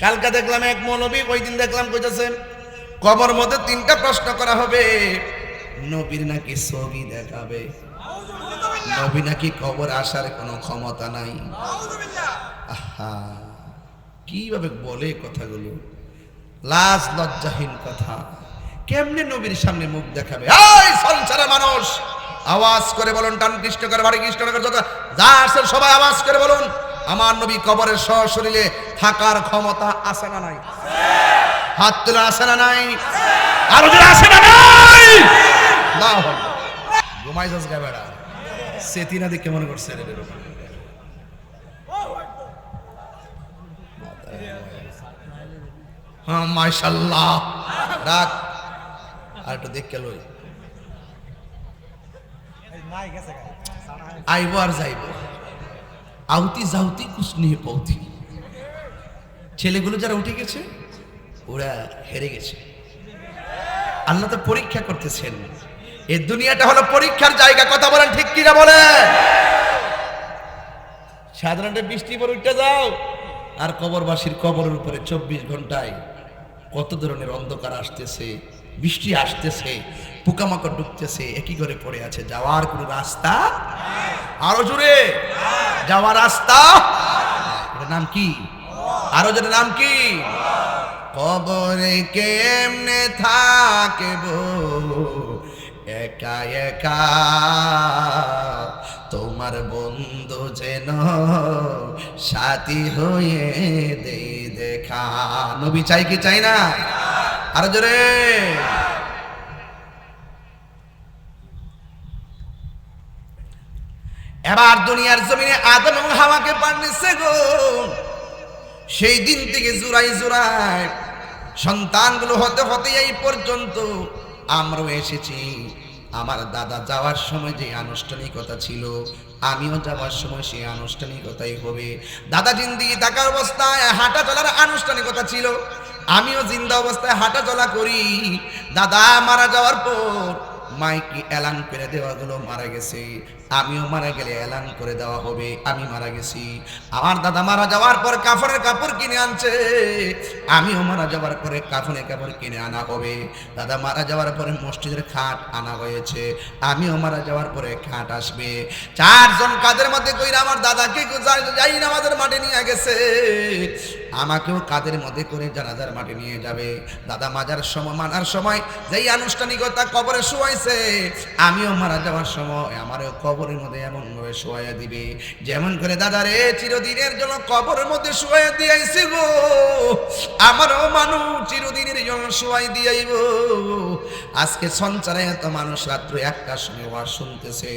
কালকে দেখলাম এক মৌলবী ওই দিন দেখলাম কইতেছেন কবর মধ্যে তিনটা প্রশ্ন করা হবে। নবীর নাকি ছবি দেখাবে। নবী নাকি কবর আসার কোনো ক্ষমতা নাই। আহা, কীভাবে বলে কথাগুলো? লাজ, লজ্জাহীন কথা। কেমনে নবীর সামনে মুখ দেখাবে? এই সংসারে মানুষ, আওয়াজ করে বলুন, টান কৃষ্ণ করে বাড়ি কৃষ্ণ করে যত যা আছে সবাই আওয়াজ করে বলুন। আমার নবী কবরের সশরীরে থাকার ক্ষমতা আছে না নাই? হাত তুলে আছে না নাই? আরও না নাই? না ঘুমাই যাস বেড়া। করছে রে হ্যাঁ মাশাল্লাহ রাখ। আর একটু দেখে লই। আইব আর যাইব। আউতি যাউতি কুছ নিয়ে পৌতি ছেলেগুলো যারা উঠে গেছে, ওরা হেরে গেছে। আল্লাহ তো পরীক্ষা করতেছেন। এই দুনিয়াটা হলো পরীক্ষার জায়গা, কথা বলেন ঠিক কিনা বলে? সাধারণত বৃষ্টি পর উঠতে যাও। আর কবরবাসীর কবরের উপরে চব্বিশ ঘন্টায় কত ধরনের অন্ধকার আসতেছে, বৃষ্টি আসতেছে। পোকামাকড় ঢুকতেছে, একই করে পড়ে আছে। যাওয়ার কোনো রাস্তা? আরও জোরে। যাওয়ার রাস্তা? এটার নাম কি? আরও যেটা নাম কি? কবরে কেমনে থাকব? একা একা। তোমার বন্ধু যেন সাথী হয়ে দে দেখা। নবী চাই কি চাই না? আরও জোরে। এবার দুনিয়ার জমিনে আদম এবং হাওয়াকে পাঠিয়েছে গো। সেই দিন থেকে জুড়াই জুড়াই সন্তানগুলো হতে হতে এই পর্যন্ত আমরাও এসেছি। আমার দাদা যাওয়ার সময় যে আনুষ্ঠানিকতা ছিল, আমিও যাওয়ার সময় সেই আনুষ্ঠানিকতাই হবে। দাদা জিন্দিগি থাকা অবস্থায় হাঁটা চলার আনুষ্ঠানিকতা ছিল, আমিও জিন্দা অবস্থায় হাঁটা চলা করি। দাদা মারা যাওয়ার পর মাইকে এলান করে দেওয়া গুলো মারা গেছে। আমিও মারা গেলে এলান করে দেওয়া হবে, আমি মারা গেছি। আমার দাদা মারা যাওয়ার পর কাফনের কাপড় কিনে আনছে। আমিও মারা যাওয়ার পরে কাফনের কাপড় কিনে আনা হবে। দাদা মারা যাওয়ার পরে মসজিদের খাট আনা হয়েছে। আমিও মারা যাওয়ার পরে খাট আসবে। চারজন কাদের মধ্যে কইরা আমার দাদাকে যাই- আমাদের মাঠে নিয়ে গেছে। আমাকেও কাদের মধ্যে করে জানাজার মাটি নিয়ে যাবে? দাদা মাজার সময়, মানার সময় যেই আনুষ্ঠানিকতা কবরে শোয়াইছে, আমিও মারা যাওয়ার সময় আমারও কবরের মধ্যে এমন ভাবে শোয়াইয়া দিবে। যেমন করে দাদা রে, চিরদিনের জন্য কবরের মধ্যে শোয়াইয়া দিয়াইছে গো। আমারও মানুষ চিরদিনের জন্য শোয়াই দিয়াইব আজকে সঞ্চারে এত মানুষ রাত্র একটার সময় ওয়াজ শুনতেছে।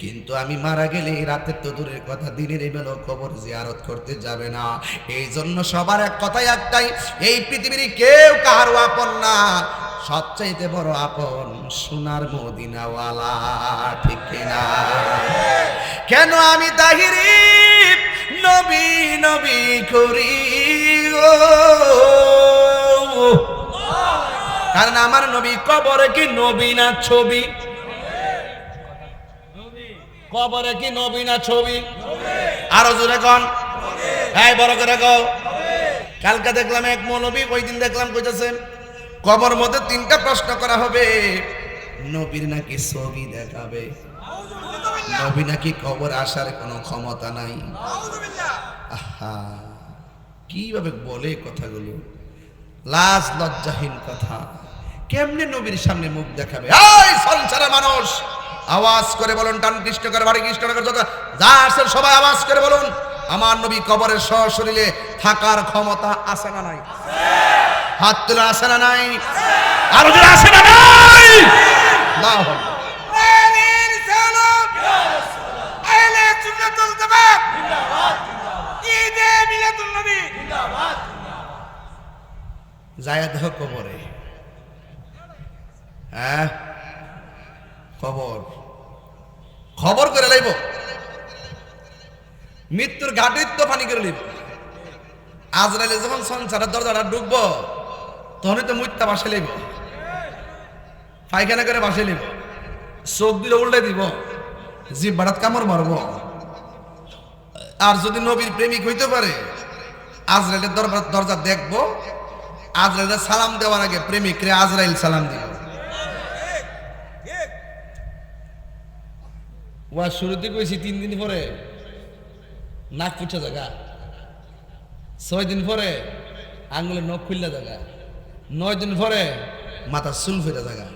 কিন্তু আমি মারা গেলে রাতে তো দূরের কথা, দিনের বেলা কবর জিয়ারত করতে যাবে না। এই জন্য সবার এক কথাই একটাই, এই পৃথিবীর কেউ কারও আপন না। সবচাইতে বড় আপন সোনার মদিনাওয়ালা, ঠিক কিনা কেন আমি তাহিরি নবী নবী করি গো? কারণ আমার নবী কবরে কি নবী না ছবি? কবরে কি নবী না ছবি? আরও জোরে কন। হ্যাঁ বড় করে কও। কালকে দেখলাম এক মৌলবী, ওই দিন দেখলাম কইতেছেন কবর মধ্যে তিনটা প্রশ্ন করা হবে। নবীর নাকি ছবি দেখাবে? নবী নাকি কবর আসার কোনো ক্ষমতা নাই? আহা, কীভাবে বলে কথাগুলো? লাজ লজ্জাহীন কথা। কেমনে নবীর সামনে মুখ দেখাবে? এই সংসারে মানুষ, আওয়াজ করে বলুন, টান কৃষ্ণ করে, বাড়ি কৃষ্ণ করে, যত যা আছে সবাই আওয়াজ করে বলুন। আমার নবী কবরের শরীরে থাকার ক্ষমতা আছে না নাই? হাত তুলে আছে না নাই? আরও আছে না নাই না হল আমির সালাম আহলে সুন্নাতুল জামাত ঈদে মিলাদুন নবী যায় দেহ কবরে। হ্যাঁ? খবর। খবর করে লাইব। মৃত্যুর ঘাটির তো পানি করে লইব। আজরাইলে যখন সংসারের দরজাটা ঢুকবো, তখনই তো মুত্যা বাসে লইব। পায়খানা করে বাসে লইব। চোখ দিলে উল্টে দিব। জিভ বাড়াত কামড় মারব। আর যদি নবীর প্রেমিক হইতে পারে, আজরাইলের দরবার দরজা দেখব আজরাইলের সালাম দেওয়ার আগে প্রেমিকরে আজরাইল সালাম দিল। ওয়া, শুরুতে কইছি তিন দিন পরে। নাক ফুটছে জায়গা। ছয় দিন পরে আঙুলের নখ খুললা জায়গা। নয় দিন পরে মাথা চুল ফেরা জায়গা।